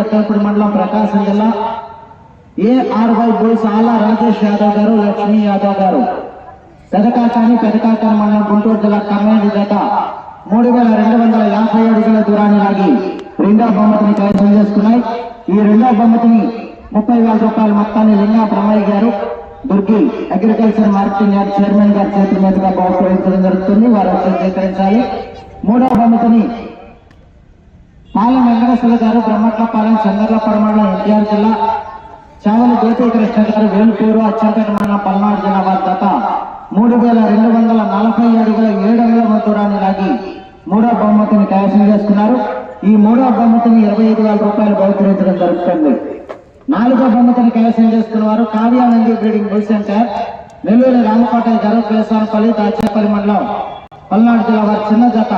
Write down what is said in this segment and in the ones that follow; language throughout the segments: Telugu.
అక్కల్పూడి మండలం ప్రకాశం జిల్లా ఏఆర్వై బోల్స్ ఆలా రాజేష్ యాదవ్ గారు లక్ష్మీ యాదవ్ గారు. పెదకాకాని పెదకాకాని మండలం గుంటూరు జిల్లా కమ్మేడి జత మూడు వేల రెండు వందల యాభై అడుగుల దూరాన్ని లాగి రెండో బహుమతిని కైవసం చేసుకున్నాయి. ఈ రెండో బహుమతిని ముప్పై వేల రూపాయల మొత్తాన్ని Linga Brahmaiah garu Durgi agriculture marketing yard chairman గారి చేతుల మీదుగా బహుకరించడం జరుగుతుంది. వారు స్వీకరించాలి మూడో బహుమతిని పాలెం వెంకటేశ్వర గారు బ్రహ్మట్లపాలెం చంద్రలపాడు మండలం ఎన్టీఆర్ జిల్లా చావలి జ్యోతికృష్ణ గారు వేలుపూరు అచ్చంపేట పల్నాడు జిల్లా వారి జత. మూడు వేల రెండు వందల నలభై అడుగుల ఏడు అడుగుల దూరాన్ని లాగి మూడో బహుమతిని కైవసం చేసుకున్నారు. ఈ మూడో బహుమతిని ఇరవై ఐదు వేల రూపాయలు బహుకరించడం జరుగుతుంది. నాలుగో బహుమతిని కైవసం చేసుకున్న వారు Kavyanandi breeding bull centre Nellore Ramakota garu Kesavanapalli Dachepalli మండలం పల్నాడు జిల్లా వారి చిన్న జత.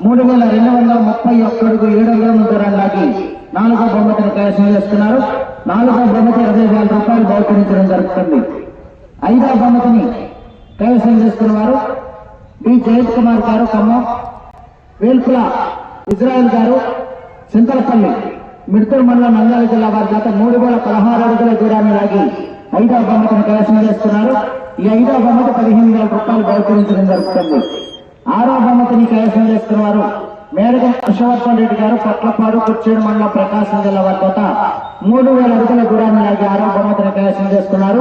మూడు వేల రెండు వందల ముప్పై ఒక్క ఏడు వేల దూరం లాగి నాలుగో బహుమతిని కైవసం చేస్తున్నారు. నాలుగో బహుమతి ఇరవై వేల రూపాయలు బహుకరించడం జరుగుతుంది. ఐదో బహుమతిని కైవసం చేసుకున్నవారు బి జయంత్ కుమార్ గారు ఖమ్మం. వేల్పుల ఇజ్రాయెల్ గారు చింతలపల్లి మిడ్తూరు మండలం నంద్యాల జిల్లా వారి గత మూడు వేల పదహారు అడుగుల దూరాన్ని లాగి ఐదో బహుమతిని కైవసం చేస్తున్నారు. ఈ ఐదో బహుమతి పదిహేను వేల రూపాయలు బహుకరించడం జరుగుతుంది. ఆరో బహుమతిని కైవసం చేసుకున్నారు మేడగం హర్షవర్ధన్ రెడ్డి గారు పట్లపాడు కుర్చేడు మండలం ప్రకాశం జిల్లా వారి కోట మూడు వేల అడుగుల దూరాన్ని లాగి ఆరో బహుమతిని కైవసం చేసుకున్నారు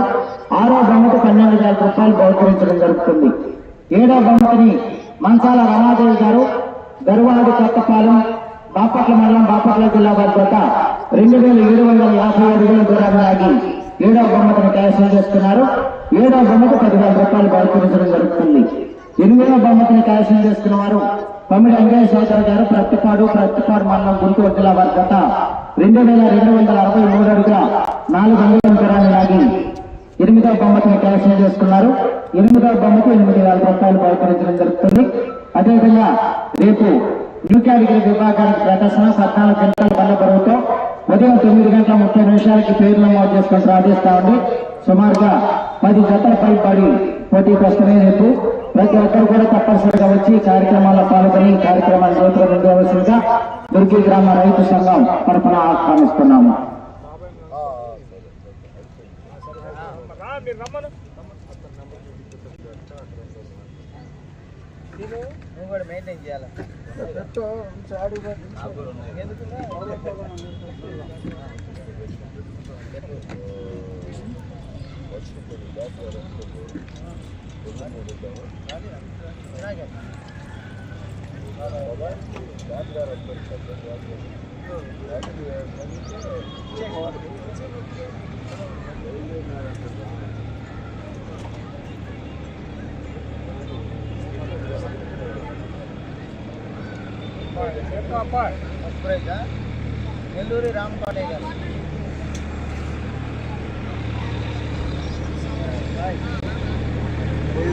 ఆరో బహుమతి పన్నెండు వేల రూపాయలు బహుకరించడం జరుగుతుంది. ఏడో బహుమతిని మంచాల రమాదేవి గారు గరువాడి కొత్తపాలెం బాపట్ల మండలం బాపట్ల జిల్లా వారి కోట రెండు వేల ఏడు వందల యాభై అడుగుల దూరాన్ని ఆగి ఏడో బహుమతిని కైవసం చేసుకున్నారు ఏడో బొమ్మకు పదివేల రూపాయలు బహుకరించడం జరుగుతుంది. ఎనిమిదవ బహుమతిని కైవసం చేసుకున్న వారు పమ్మిడి అంజయ్య సోదరు గారు ప్రత్తిపాడు ప్రత్తిపాడు మండలం గుంటూరు జిల్లా వారి గత రెండు వేల రెండు వందల అరవై మూడు అడుగుల నాలుగు అంగుళం దూరాన్ని ఆగి ఎనిమిదవ బహుమతిని కైవసం చేసుకున్నారు. ఎనిమిదవ బహుమతి ఎనిమిది వేల రూపాయలు బహుకరించడం జరుగుతుంది. అదేవిధంగా రేపు న్యూ కేటగిరీ విభాగానికి ప్రదర్శన పద్నాలుగు గంటల బండ బరువుతో ఉదయం తొమ్మిది గంటల ముప్పై నిమిషాలకి పేరు నమోదు చేసుకొని ప్రార్థిస్తామండి సుమారుగా పది జతల పై పడి పోటీకి వస్తున్నాయి రేపు ప్రతి ఒక్కరు కూడా తప్పనిసరిగా వచ్చి కార్యక్రమాల్లో పాల్గొని కార్యక్రమాలు కార్యక్రమాన్ని ఉండవలసిందిగా దుర్గి గ్రామ రైతు సంఘం తరఫున ఆహ్వానిస్తున్నాము. నువ్వు కూడా మెయింటైన్ చేయాలి అప్పుడైతే నెల్లూరు రామపాలే గారు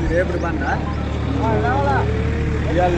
రేపు బండ రావాలా ఇవాళ